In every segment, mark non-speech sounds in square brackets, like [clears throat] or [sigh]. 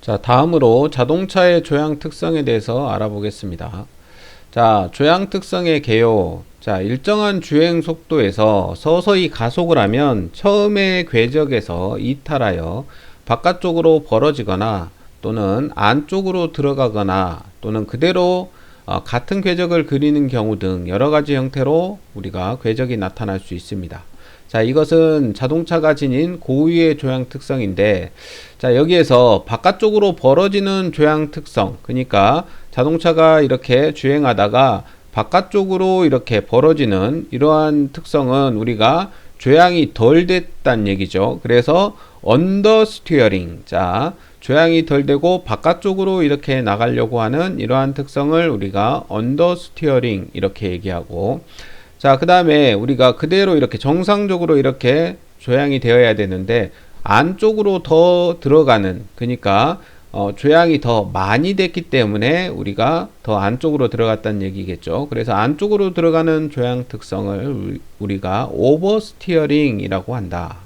자, 다음으로 자동차의 조향 특성에 대해서 알아보겠습니다. 자, 조향 특성의 개요. 자, 일정한 주행 속도에서 서서히 가속을 하면 처음의 궤적에서 이탈하여 바깥쪽으로 벌어지거나 또는 안쪽으로 들어가거나 또는 그대로 어, 같은 궤적을 그리는 경우 등 여러 가지 형태로 우리가 궤적이 나타날 수 있습니다. 자, 이것은 자동차가 지닌 고유의 조향 특성인데, 자, 여기에서 바깥쪽으로 벌어지는 조향 특성, 그러니까 자동차가 이렇게 주행하다가 바깥쪽으로 이렇게 벌어지는 이러한 특성은 우리가 조향이 덜 됐단 얘기죠. 그래서 언더 스티어링. 자, 조향이 덜 되고 바깥쪽으로 이렇게 나가려고 하는 이러한 특성을 우리가 언더 스티어링 이렇게 얘기하고 자, 그 다음에 우리가 그대로 이렇게 정상적으로 이렇게 조향이 되어야 되는데 안쪽으로 더 들어가는 그러니까 어, 조향이 더 많이 됐기 때문에 우리가 더 안쪽으로 들어갔다는 얘기겠죠. 그래서 안쪽으로 들어가는 조향 특성을 우리가 오버스티어링이라고 한다.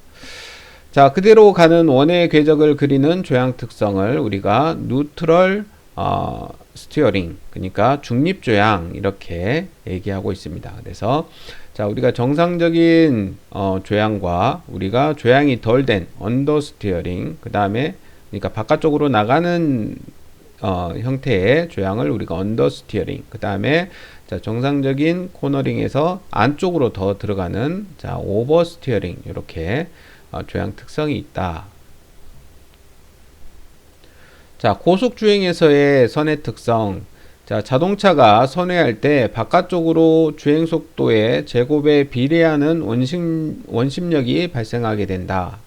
자, 그대로 가는 원의 궤적을 그리는 조향 특성을 우리가 뉴트럴 어, 스티어링 그러니까 중립 조향 이렇게 얘기하고 있습니다. 그래서 자 우리가 정상적인 어, 조향과 우리가 조향이 덜 된 언더 스티어링 그 다음에 그러니까 바깥쪽으로 나가는 어, 형태의 조향을 우리가 언더 스티어링 그 다음에 자 정상적인 코너링에서 안쪽으로 더 들어가는 자 오버 스티어링 이렇게 어, 조향 특성이 있다. 자, 고속 주행에서의 선의 특성. 자, 자동차가 선회할 때 바깥쪽으로 주행 속도의 제곱에 비례하는 원심, 원심력이 발생하게 된다.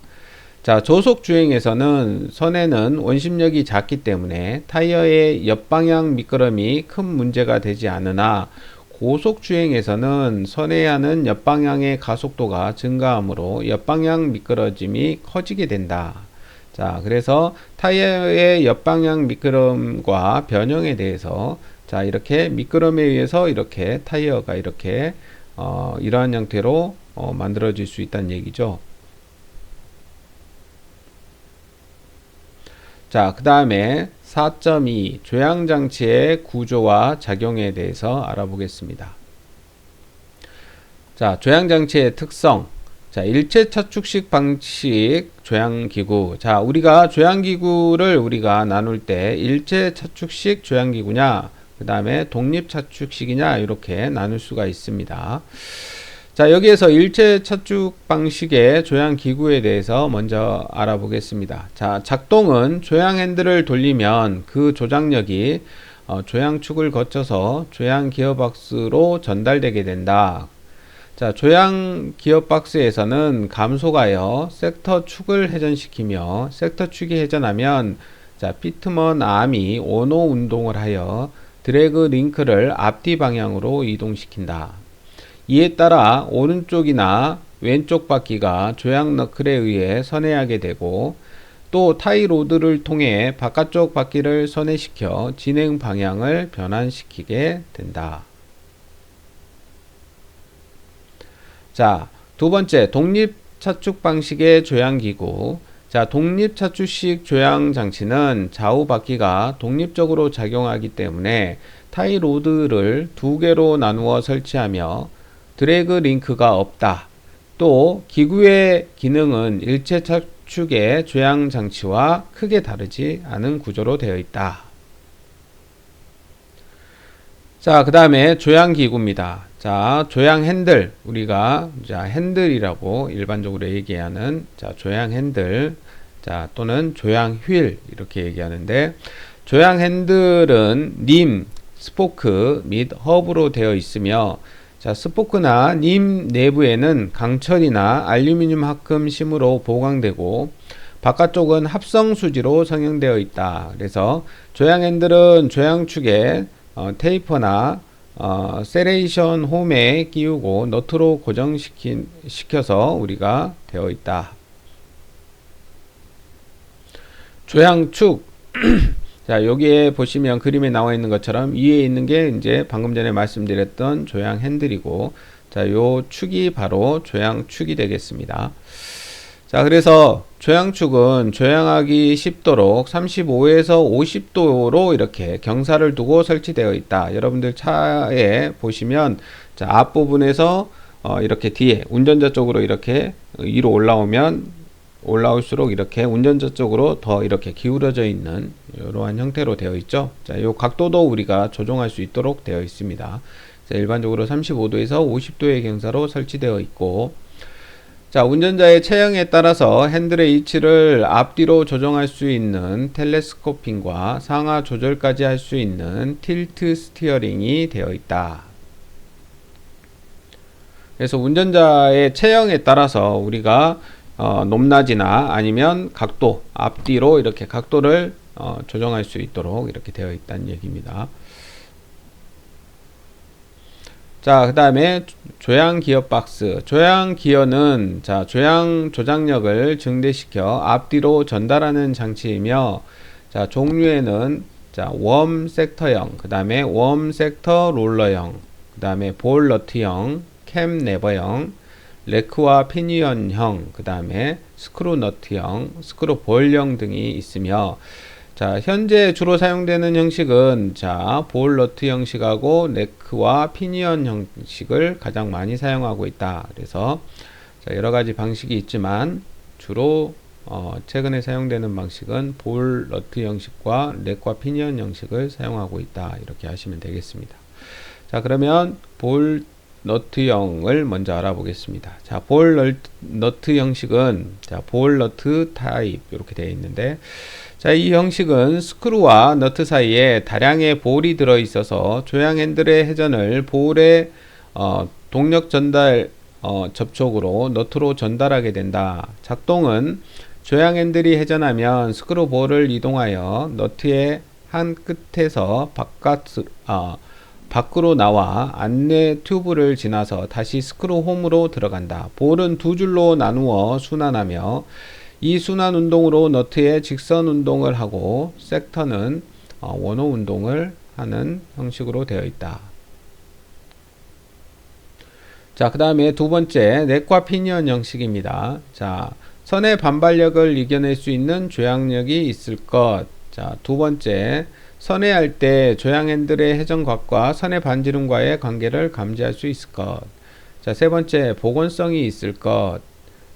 자, 저속 주행에서는 선회는 원심력이 작기 때문에 타이어의 옆방향 미끄럼이 큰 문제가 되지 않으나 고속 주행에서는 선회하는 옆방향의 가속도가 증가하므로 옆방향 미끄러짐이 커지게 된다. 자, 그래서 타이어의 옆방향 미끄럼과 변형에 대해서 자, 이렇게 미끄럼에 의해서 이렇게 타이어가 이렇게 어, 이러한 형태로 어, 만들어질 수 있다는 얘기죠. 자, 그 다음에 4.2 조향장치의 구조와 작용에 대해서 알아보겠습니다. 자, 조향장치의 특성. 자, 일체 차축식 방식 조향기구. 자, 우리가 조향기구를 우리가 나눌 때 일체 차축식 조향기구냐, 그 다음에 독립 차축식이냐, 이렇게 나눌 수가 있습니다. 자, 여기에서 일체 차축 방식의 조향 기구에 대해서 먼저 알아보겠습니다. 자, 작동은 조향 핸들을 돌리면 그 조작력이 어, 조향축을 거쳐서 조향 기어박스로 전달되게 된다. 자, 조향 기업 박스에서는 감속하여 섹터 축을 회전시키며 섹터 축이 회전하면 자, 피트먼 암이 원호 운동을 하여 드래그 링크를 앞뒤 방향으로 이동시킨다. 이에 따라 오른쪽이나 왼쪽 바퀴가 조향 너클에 의해 선회하게 되고 또 타이 로드를 통해 바깥쪽 바퀴를 선회시켜 진행 방향을 변환시키게 된다. 자, 두 번째, 독립 차축 방식의 조향기구. 자, 독립 차축식 조향 장치는 좌우 바퀴가 독립적으로 작용하기 때문에 타이 로드를 두 개로 나누어 설치하며 드래그 링크가 없다. 또 기구의 기능은 일체 차축의 조향 장치와 크게 다르지 않은 구조로 되어 있다. 자, 그 다음에 조향 기구입니다. 자, 조향 핸들. 우리가 자, 핸들이라고 일반적으로 얘기하는 자, 조향 핸들. 자, 또는 조향 휠 이렇게 얘기하는데 조향 핸들은 님, 스포크 및 허브로 되어 있으며 자, 스포크나 님 내부에는 강철이나 알루미늄 합금 심으로 보강되고 바깥쪽은 합성 수지로 성형되어 있다. 그래서 조향 핸들은 조향축에 어, 테이퍼나 어, 세레이션 홈에 끼우고 너트로 고정시켜서 우리가 되어 있다. 조향축 [clears throat] 자 여기에 보시면 그림에 나와 있는 것처럼 위에 있는 게 이제 방금 전에 말씀드렸던 조향 핸들이고 자요 축이 바로 조향축이 되겠습니다. 자, 그래서 조향축은 조향하기 쉽도록 35에서 50도로 이렇게 경사를 두고 설치되어 있다. 여러분들 차에 보시면 자, 앞부분에서 어, 이렇게 뒤에 운전자 쪽으로 이렇게 위로 올라오면 올라올수록 이렇게 운전자 쪽으로 더 이렇게 기울어져 있는 이러한 형태로 되어 있죠. 자, 요 각도도 우리가 조정할 수 있도록 되어 있습니다. 자, 일반적으로 35도에서 50도의 경사로 설치되어 있고 자, 운전자의 체형에 따라서 핸들의 위치를 앞뒤로 조정할 수 있는 텔레스코핑과 상하 조절까지 할 수 있는 틸트 스티어링이 되어 있다. 그래서 운전자의 체형에 따라서 우리가 어, 높낮이나 아니면 각도, 앞뒤로 이렇게 각도를 어, 조정할 수 있도록 이렇게 되어 있다는 얘기입니다. 자, 그 다음에 조향 기어 박스. 조향 기어는 자, 조향 조작력을 증대시켜 앞뒤로 전달하는 장치이며 자, 종류에는 자, 웜 섹터형, 그 다음에 웜 섹터 롤러형, 그 다음에 볼 너트형, 캠 네버형, 레크와 피니언형, 그 다음에 스크루 너트형, 스크루 볼형 등이 있으며 자, 현재 주로 사용되는 형식은 자, 볼 너트 형식하고 네크와 피니언 형식을 가장 많이 사용하고 있다. 그래서 자, 여러 가지 방식이 있지만 주로 어, 최근에 사용되는 방식은 볼 너트 형식과 넥과 피니언 형식을 사용하고 있다. 이렇게 하시면 되겠습니다. 자, 그러면 볼 너트형을 먼저 알아보겠습니다. 자, 볼 너트 형식은 자, 볼 너트 타입 이렇게 되어 있는데 자, 이 형식은 스크루와 너트 사이에 다량의 볼이 들어 있어서 조향 핸들의 회전을 볼의 어, 동력 전달 어, 접촉으로 너트로 전달하게 된다. 작동은 조향 핸들이 회전하면 스크루 볼을 이동하여 너트의 한 끝에서 바깥 어, 밖으로 나와 안내 튜브를 지나서 다시 스크루 홈으로 들어간다. 볼은 두 줄로 나누어 순환하며 이 순환 운동으로 너트의 직선 운동을 하고 섹터는 어, 원호 운동을 하는 형식으로 되어 있다. 자, 그 다음에 두 번째, 넥과 피니언 형식입니다. 자, 선의 반발력을 이겨낼 수 있는 조향력이 있을 것. 자, 두 번째, 선회할 때 조향 핸들의 회전각과 선의 반지름과의 관계를 감지할 수 있을 것. 자, 세 번째, 복원성이 있을 것.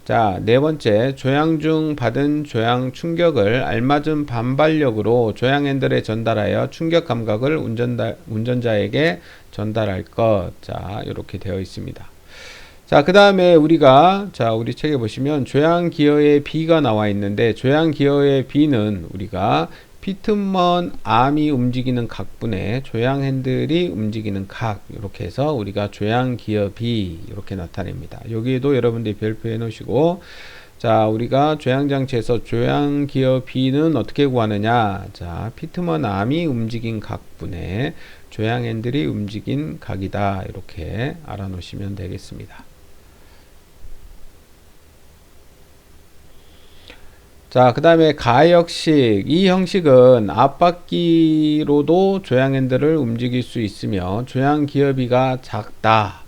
자, 네 번째, 조향 중 받은 조향 충격을 알맞은 반발력으로 조향 핸들에 전달하여 충격 감각을 운전다, 운전자에게 전달할 것. 자, 이렇게 되어 있습니다. 자, 그 다음에 우리가, 자, 우리 책에 보시면 조향 기어의 B가 나와 있는데, 조향 기어의 B는 우리가 피트먼 암이 움직이는 각분에 조향 핸들이 움직이는 각 이렇게 해서 우리가 조향 B 이렇게 나타냅니다. 여기에도 여러분들이 별표해 놓으시고 자 우리가 조향 장치에서 조향 기어 B는 어떻게 구하느냐 자 피트먼 암이 움직인 각분에 조향 핸들이 움직인 각이다 이렇게 알아 놓으시면 되겠습니다. 자, 그 다음에 가역식. 이 형식은 앞바퀴로도 조향 핸들을 움직일 수 있으며 조향 기어비가 작다.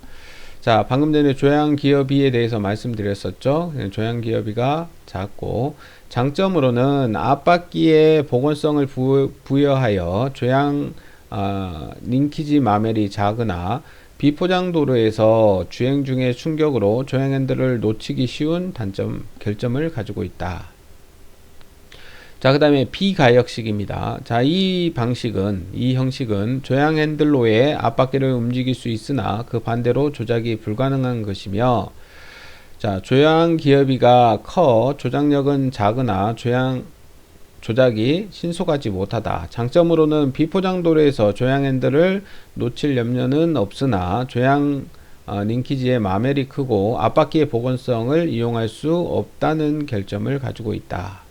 자, 방금 전에 조향 기어비에 대해서 말씀드렸었죠. 조향 기어비가 작고 장점으로는 앞바퀴에 복원성을 부여하여 조향 어, 링키지 마멜이 작으나 비포장 도로에서 주행 중의 충격으로 조향 핸들을 놓치기 쉬운 단점 결점을 가지고 있다. 자, 그 다음에 비가역식입니다. 자, 이 방식은, 이 형식은 조향 핸들로의 앞바퀴를 움직일 수 있으나 그 반대로 조작이 불가능한 것이며, 자, 조향 기어비가 커 조작력은 작으나 조향 조작이 신속하지 못하다. 장점으로는 비포장 도로에서 조향 핸들을 놓칠 염려는 없으나 조향 어, 링키지의 마멜이 크고 앞바퀴의 복원성을 이용할 수 없다는 결점을 가지고 있다.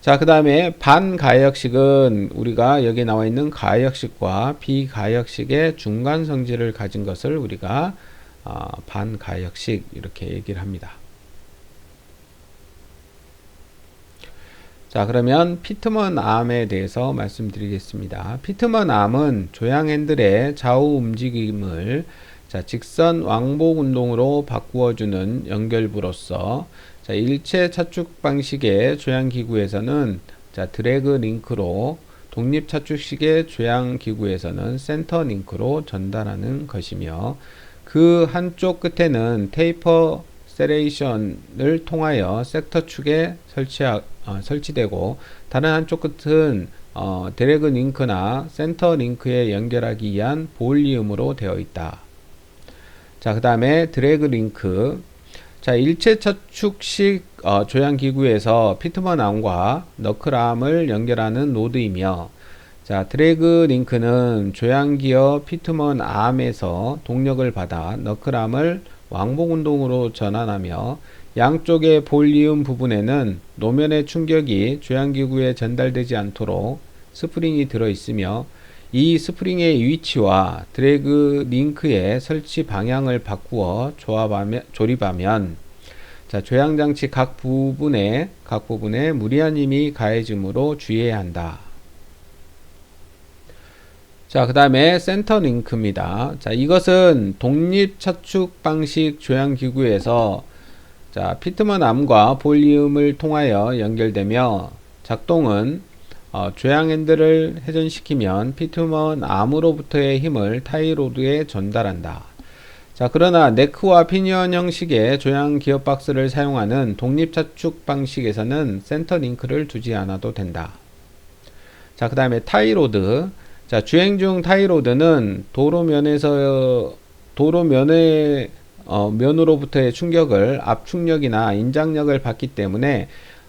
자, 그 다음에 반가역식은 우리가 여기 나와 있는 가역식과 비가역식의 중간 성질을 가진 것을 우리가 어, 반가역식 이렇게 얘기를 합니다. 자, 그러면 피트먼 암에 대해서 말씀드리겠습니다. 피트먼 암은 조향 핸들의 좌우 움직임을 자, 직선 왕복 운동으로 바꾸어주는 연결부로서 자, 일체 차축 방식의 조향 기구에서는 자, 드래그 링크로 독립 차축식의 조향 기구에서는 센터 링크로 전달하는 것이며 그 한쪽 끝에는 테이퍼 세레이션을 통하여 섹터 축에 설치 어, 설치되고 다른 한쪽 끝은 어, 드래그 링크나 센터 링크에 연결하기 위한 볼리움으로 되어 있다. 자, 그 다음에 드래그 링크. 자, 일체 차축식 어, 조향 기구에서 피트먼 암과 너클암을 연결하는 노드이며 자, 드래그 링크는 조향 기어 피트먼 암에서 동력을 받아 너클암을 왕복 운동으로 전환하며 양쪽의 볼리움 부분에는 노면의 충격이 조향기구에 전달되지 않도록 스프링이 들어 있으며 이 스프링의 위치와 드래그 링크의 설치 방향을 바꾸어 조합하면, 조립하면 자, 조향장치 각 부분에 각 부분에 무리한 힘이 가해지므로 주의해야 한다. 자, 그 다음에 센터 링크입니다. 자, 이것은 독립 차축 방식 조향 기구에서 자, 피트먼 암과 볼륨을 통하여 연결되며 작동은 어, 조향 핸들을 회전시키면 피트먼 암으로부터의 힘을 타이로드에 전달한다. 자, 그러나 네크와 피니언 형식의 조향 기어 박스를 사용하는 독립 차축 방식에서는 센터 링크를 두지 않아도 된다. 자, 그 다음에 타이로드. 자, 주행 중 타이로드는 도로면에서 도로면의 어, 면으로부터의 충격을 압축력이나 인장력을 받기 때문에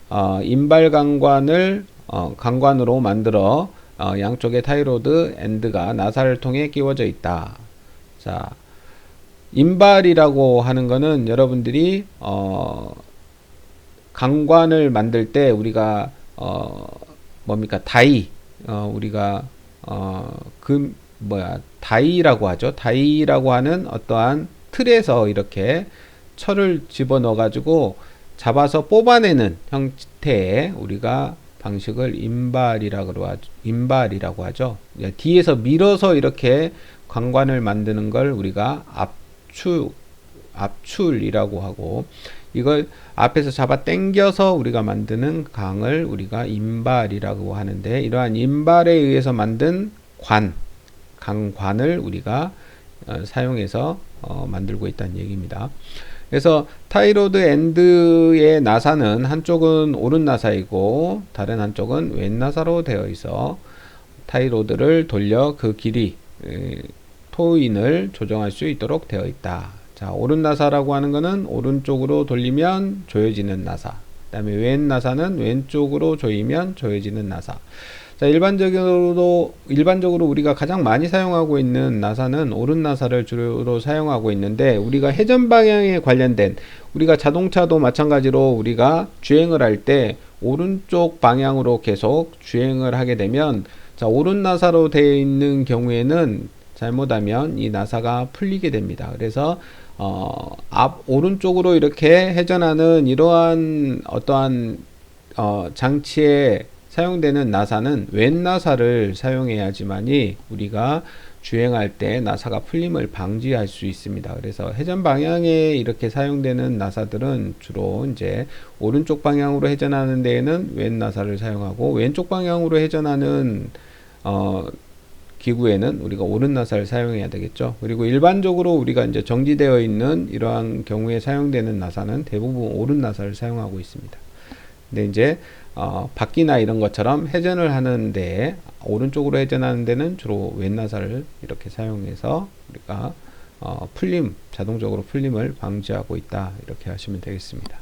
어, 인발 강관을 어, 강관으로 만들어 어, 양쪽의 타이로드 엔드가 나사를 통해 끼워져 있다. 자, 인발이라고 하는 거는 여러분들이 어, 강관을 만들 때 우리가 어, 뭡니까 다이 어, 우리가 어, 그 뭐야 다이라고 하죠. 다이라고 하는 어떠한 틀에서 이렇게 철을 집어넣어 가지고 잡아서 뽑아내는 형태의 우리가 방식을 인발이라고 하죠. 인발이라고 하죠. 예, 뒤에서 밀어서 이렇게 관관을 만드는 걸 우리가 압출 압출이라고 하고 이걸 앞에서 잡아 당겨서 우리가 만드는 강을 우리가 인발이라고 하는데 이러한 인발에 의해서 만든 관, 강관을 우리가 어, 사용해서 어, 만들고 있다는 얘기입니다. 그래서 타이로드 엔드의 나사는 한쪽은 오른 나사이고 다른 한쪽은 왼 나사로 되어 있어 타이로드를 돌려 그 길이 토인을 조정할 수 있도록 되어 있다. 자, 오른 나사라고 하는 것은 오른쪽으로 돌리면 조여지는 나사. 그 다음에 왼 나사는 왼쪽으로 조이면 조여지는 나사. 자, 일반적으로 일반적으로 우리가 가장 많이 사용하고 있는 나사는 오른 나사를 주로 사용하고 있는데 우리가 회전 방향에 관련된 우리가 자동차도 마찬가지로 우리가 주행을 할 때 오른쪽 방향으로 계속 주행을 하게 되면 자, 오른 나사로 되어 있는 경우에는 잘못하면 이 나사가 풀리게 됩니다. 그래서 어, 앞 오른쪽으로 이렇게 회전하는 이러한 어떠한 어, 장치에 사용되는 나사는 왼 나사를 사용해야지만이 우리가 주행할 때 나사가 풀림을 방지할 수 있습니다. 그래서 회전 방향에 이렇게 사용되는 나사들은 주로 이제 오른쪽 방향으로 회전하는 데에는 왼 나사를 사용하고 왼쪽 방향으로 회전하는 어, 기구에는 우리가 오른 나사를 사용해야 되겠죠. 그리고 일반적으로 우리가 이제 정지되어 있는 이러한 경우에 사용되는 나사는 대부분 오른 나사를 사용하고 있습니다. 근데 이제 어, 바퀴나 이런 것처럼 회전을 하는데 오른쪽으로 회전하는 데는 주로 왼 나사를 이렇게 사용해서 우리가 어, 풀림 자동적으로 풀림을 방지하고 있다 이렇게 하시면 되겠습니다.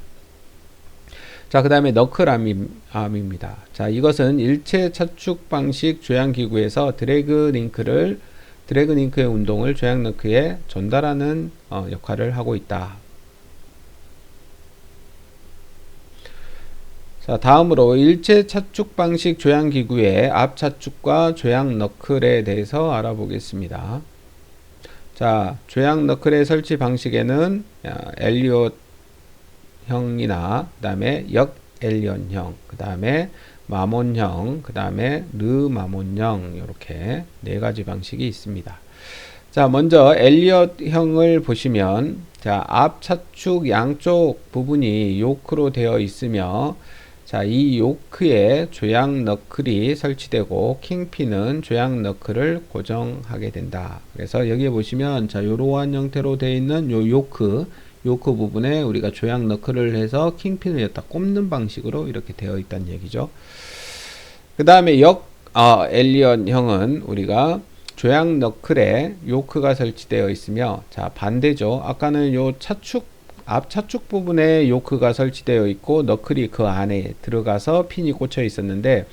자, 그 다음에 너클암입니다. 자, 이것은 일체 차축 방식 조향 기구에서 드래그 링크를 드래그 링크의 운동을 조향 너크에 전달하는 어, 역할을 하고 있다. 자, 다음으로 일체 차축 방식 조향 기구의 앞 차축과 조향 너클에 대해서 알아보겠습니다. 자, 조향 너클의 설치 방식에는 엘리엇 형이나 그 다음에 역 엘리언형 그 다음에 마몬형 그 다음에 르 마몬형 이렇게 네 가지 방식이 있습니다 자, 먼저 엘리엇형을 보시면 자, 앞 차축 양쪽 부분이 요크로 되어 있으며 자, 이 요크에 조약 너클이 설치되고 킹핀은 조약 너클을 고정하게 된다. 그래서 여기에 보시면 자, 요러한 형태로 되어 있는 요 요크 요크 부분에 우리가 조약 너클을 해서 킹핀을 여기다 꼽는 방식으로 이렇게 되어 있다는 얘기죠. 그 다음에 역 어, 엘리언형은 우리가 조약 너클에 요크가 설치되어 있으며 자 반대죠. 아까는 요 차축 앞 차축 부분에 요크가 설치되어 있고 너클이 그 안에 들어가서 핀이 꽂혀 있었는데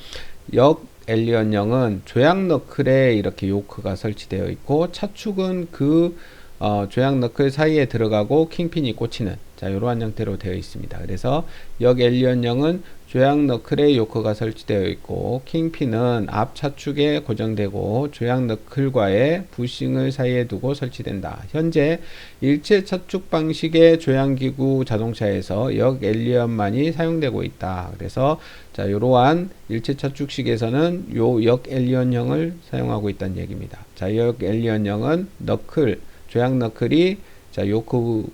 역 엘리언형은 조약 너클에 이렇게 요크가 설치되어 있고 차축은 그 어, 조약 너클 사이에 들어가고 킹핀이 꽂히는 자 이러한 형태로 되어 있습니다. 그래서 역 엘리언형은 조약 너클에 요크가 설치되어 있고 킹핀은 앞 차축에 고정되고 조약 너클과의 부싱을 사이에 두고 설치된다. 현재 일체 차축 방식의 조향기구 자동차에서 역 엘리언만이 사용되고 있다. 그래서 자 이러한 일체 차축식에서는 요 역 엘리언형을 사용하고 있다는 얘기입니다. 자 역 엘리언형은 너클 조약 너클이 자 요크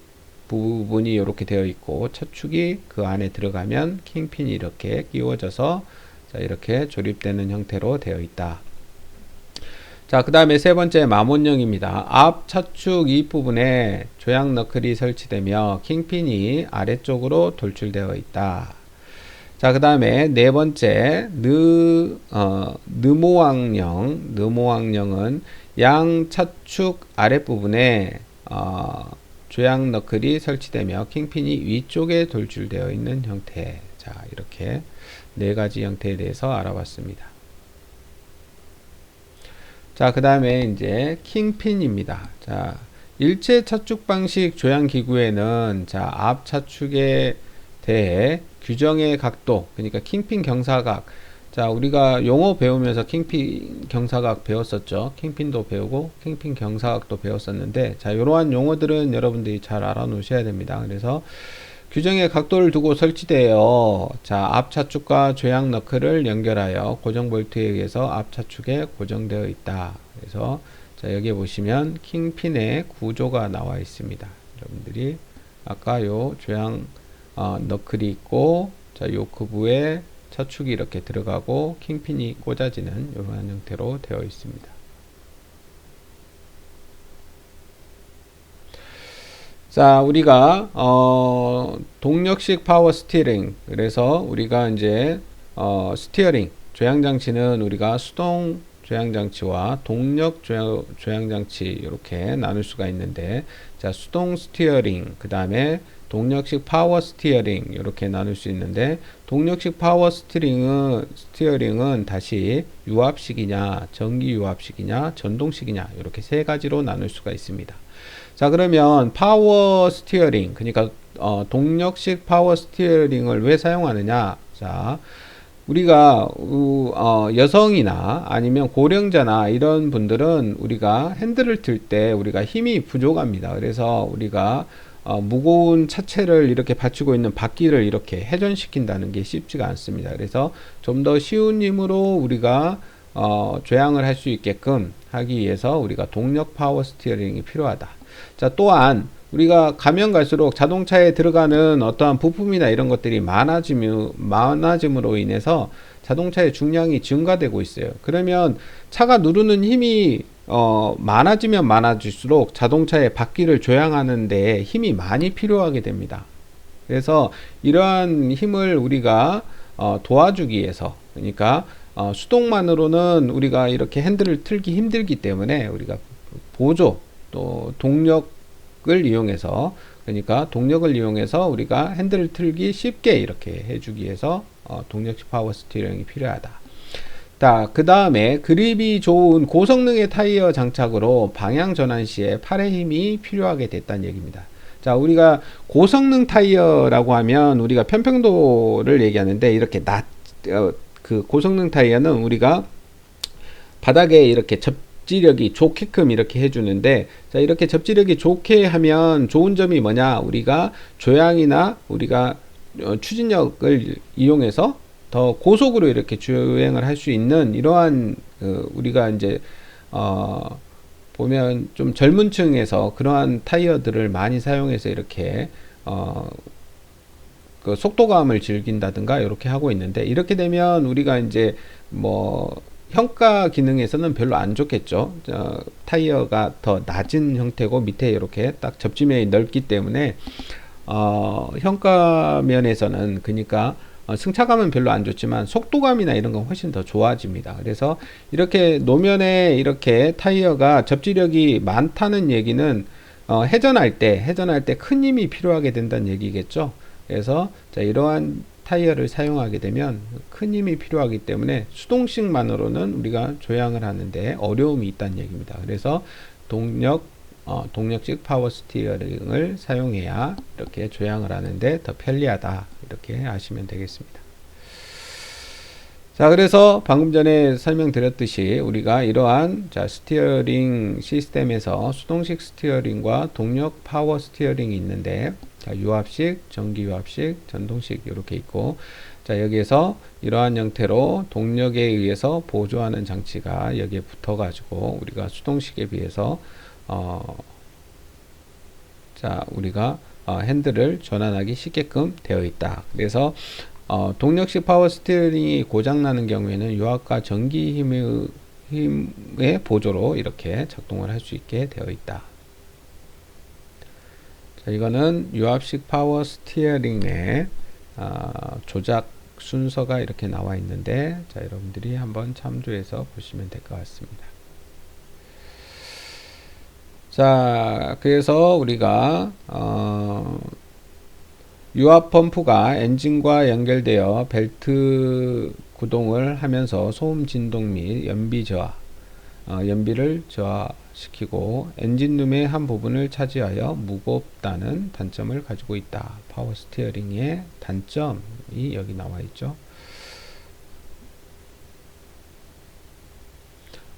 부분이 이렇게 되어 있고 차축이 그 안에 들어가면 킹핀이 이렇게 끼워져서 자 이렇게 조립되는 형태로 되어 있다. 자, 그 다음에 세 번째 마몬형입니다. 앞 차축 이 부분에 조약 너클이 설치되며 킹핀이 아래쪽으로 돌출되어 있다. 자, 그 다음에 네 번째 느, 어, 느모왕령, 느모왕령은 양 차축 아랫부분에 어, 조약 너클이 설치되며 킹핀이 위쪽에 돌출되어 있는 형태. 자, 이렇게 네 가지 형태에 대해서 알아봤습니다. 자, 그 다음에 이제 킹핀입니다. 자, 일체 차축 방식 조향 기구에는 자, 앞 차축에 대해 규정의 각도, 그러니까 킹핀 경사각, 자, 우리가 용어 배우면서 킹핀 경사각 배웠었죠. 킹핀도 배우고 킹핀 경사각도 배웠었는데 자, 이러한 용어들은 여러분들이 잘 알아 놓으셔야 됩니다. 그래서 규정의 각도를 두고 설치되어 자, 앞 차축과 조약 너클을 연결하여 고정 볼트에 의해서 앞 차축에 고정되어 있다. 그래서 자, 여기 보시면 킹핀의 구조가 나와 있습니다. 여러분들이 아까 요 조약 어, 너클이 있고 자, 요크부에 차축이 이렇게 들어가고 킹핀이 꽂아지는 이러한 형태로 되어 있습니다. 자, 우리가 어, 동력식 파워 스티어링 그래서 우리가 이제 어, 스티어링 조향 장치는 우리가 수동 조향 장치와 동력 조향 장치 이렇게 나눌 수가 있는데 자, 수동 스티어링 그다음에 동력식 파워 스티어링 이렇게 나눌 수 있는데 동력식 파워 스티어링은 스티어링은 다시 유압식이냐 전기 유압식이냐 전동식이냐 이렇게 세 가지로 나눌 수가 있습니다. 자 그러면 파워 스티어링 그러니까 어, 동력식 파워 스티어링을 왜 사용하느냐 자 우리가 어, 여성이나 아니면 고령자나 이런 분들은 우리가 핸들을 들 때 우리가 힘이 부족합니다. 그래서 우리가 어, 무거운 차체를 이렇게 받치고 있는 바퀴를 이렇게 회전시킨다는 게 쉽지가 않습니다. 그래서 좀 더 쉬운 힘으로 우리가 어, 조향을 할 수 있게끔 하기 위해서 우리가 동력 파워 스티어링이 필요하다. 자, 또한 우리가 가면 갈수록 자동차에 들어가는 어떠한 부품이나 이런 것들이 많아짐, 많아짐으로 인해서 자동차의 중량이 증가되고 있어요. 그러면 차가 누르는 힘이 어, 많아지면 많아질수록 자동차의 바퀴를 조향하는 데 힘이 많이 필요하게 됩니다. 그래서 이러한 힘을 우리가 어, 도와주기 위해서 그러니까 어, 수동만으로는 우리가 이렇게 핸들을 틀기 힘들기 때문에 우리가 보조 또 동력을 이용해서 그러니까 동력을 이용해서 우리가 핸들을 틀기 쉽게 이렇게 해주기 위해서 어, 동력식 파워 스티어링이 필요하다. 자, 그 다음에 그립이 좋은 고성능의 타이어 장착으로 방향 전환 시에 팔의 힘이 필요하게 됐다는 얘기입니다. 자, 우리가 고성능 타이어라고 하면 우리가 편평도를 얘기하는데 이렇게 낮, 어, 그 고성능 타이어는 우리가 바닥에 이렇게 접지력이 좋게끔 이렇게 해주는데 자, 이렇게 접지력이 좋게 하면 좋은 점이 뭐냐? 우리가 조향이나 우리가 어, 추진력을 이용해서 더 고속으로 이렇게 주행을 할 수 있는 이러한 어, 우리가 이제 어 보면 좀 젊은 층에서 그러한 타이어들을 많이 사용해서 이렇게 어, 그 속도감을 즐긴다든가 이렇게 하고 있는데 이렇게 되면 우리가 이제 뭐 평가 기능에서는 별로 안 좋겠죠. 어, 타이어가 더 낮은 형태고 밑에 이렇게 딱 접지면이 넓기 때문에 어, 평가 면에서는 그러니까 어, 승차감은 별로 안 좋지만 속도감이나 이런 건 훨씬 더 좋아집니다. 그래서 이렇게 노면에 이렇게 타이어가 접지력이 많다는 얘기는 어, 회전할 때 회전할 때 큰 힘이 필요하게 된다는 얘기겠죠. 그래서 자, 이러한 타이어를 사용하게 되면 큰 힘이 필요하기 때문에 수동식만으로는 우리가 조향을 하는데 어려움이 있다는 얘기입니다. 그래서 동력 어, 동력식 파워 스티어링을 사용해야 이렇게 조향을 하는데 더 편리하다 이렇게 아시면 되겠습니다. 자 그래서 방금 전에 설명드렸듯이 우리가 이러한 자 스티어링 시스템에서 수동식 스티어링과 동력 파워 스티어링이 있는데 자, 유압식, 전기 유압식, 전동식 이렇게 있고 자 여기에서 이러한 형태로 동력에 의해서 보조하는 장치가 여기에 붙어 가지고 우리가 수동식에 비해서 어, 자 우리가 어, 핸들을 전환하기 쉽게끔 되어 있다 그래서 어, 동력식 파워 스티어링이 고장나는 경우에는 유압과 전기 힘의, 힘의 보조로 이렇게 작동을 할 수 있게 되어 있다 자, 이거는 유압식 파워 스티어링의 어, 조작 순서가 이렇게 나와 있는데 자 여러분들이 한번 참조해서 보시면 될 것 같습니다. 자 그래서 우리가 어, 유압 펌프가 엔진과 연결되어 벨트 구동을 하면서 소음 진동 및 연비 저하 어, 연비를 저하시키고 엔진룸의 한 부분을 차지하여 무겁다는 단점을 가지고 있다. 파워 스티어링의 단점이 여기 나와 있죠.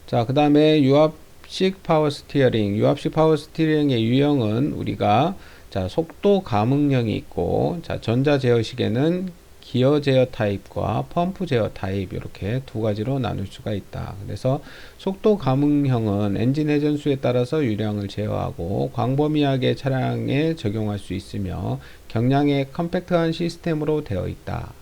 자, 그 다음에 유압 식 파워 스티어링. 유압식 파워 스티어링의 유형은 우리가 자, 속도 감응형이 있고, 자, 전자 제어식에는 기어 제어 타입과 펌프 제어 타입 이렇게 두 가지로 나눌 수가 있다. 그래서 속도 감응형은 엔진 회전수에 따라서 유량을 제어하고 광범위하게 차량에 적용할 수 있으며 경량의 컴팩트한 시스템으로 되어 있다.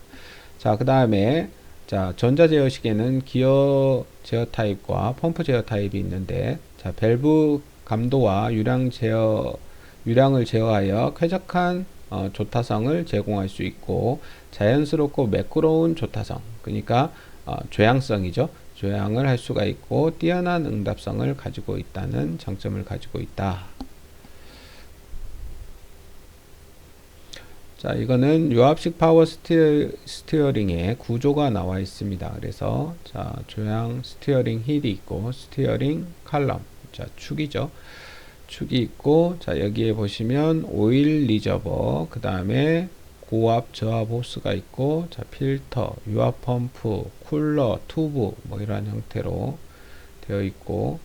자, 그 다음에 자, 전자 제어식에는 기어 제어 타입과 펌프 제어 타입이 있는데 자, 밸브 감도와 유량 제어 유량을 제어하여 쾌적한 어, 조타성을 제공할 수 있고 자연스럽고 매끄러운 조타성 그러니까 어, 조향성이죠. 조향을 할 수가 있고 뛰어난 응답성을 가지고 있다는 장점을 가지고 있다 자 이거는 유압식 파워 스티어, 스티어링의 구조가 나와 있습니다. 그래서 자 조향 스티어링 힐이 있고 스티어링 칼럼. 자 축이죠. 축이 있고 자 여기에 보시면 오일 리저버 그 다음에 고압 저압 호스가 있고 자 필터 유압 펌프 쿨러 튜브 뭐 이런 형태로 되어 있고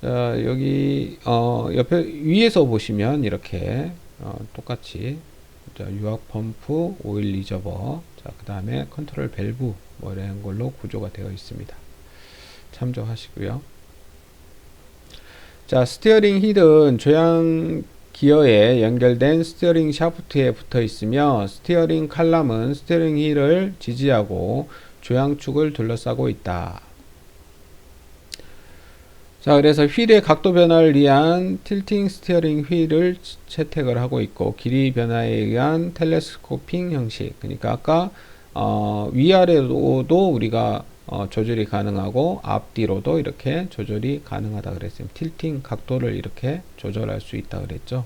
자 여기 어 옆에 위에서 보시면 이렇게 어 똑같이 자 유압 펌프 오일 리저버. 자 그 다음에 컨트롤 밸브 뭐 이런 걸로 구조가 되어 있습니다. 참조하시고요. 자, 스티어링 힐은 조향 기어에 연결된 스티어링 샤프트에 붙어 있으며 스티어링 칼럼은 스티어링 힐을 지지하고 조향축을 둘러싸고 있다. 자, 그래서 휠의 각도 변화를 위한 틸팅 스티어링 휠을 채택을 하고 있고 길이 변화에 의한 텔레스코핑 형식. 그러니까 아까 어, 위아래로도 우리가 어, 조절이 가능하고 앞뒤로도 이렇게 조절이 가능하다 그랬어요. 틸팅 각도를 이렇게 조절할 수 있다 그랬죠.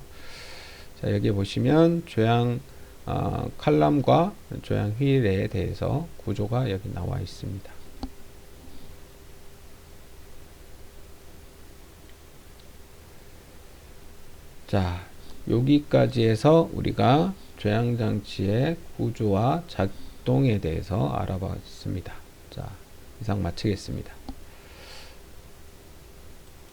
자 여기 보시면 조향 어, 칼럼과 조향 휠에 대해서 구조가 여기 나와 있습니다. 자 여기까지 해서 우리가 조향 장치의 구조와 작동에 대해서 알아봤습니다. 자 이상 마치겠습니다.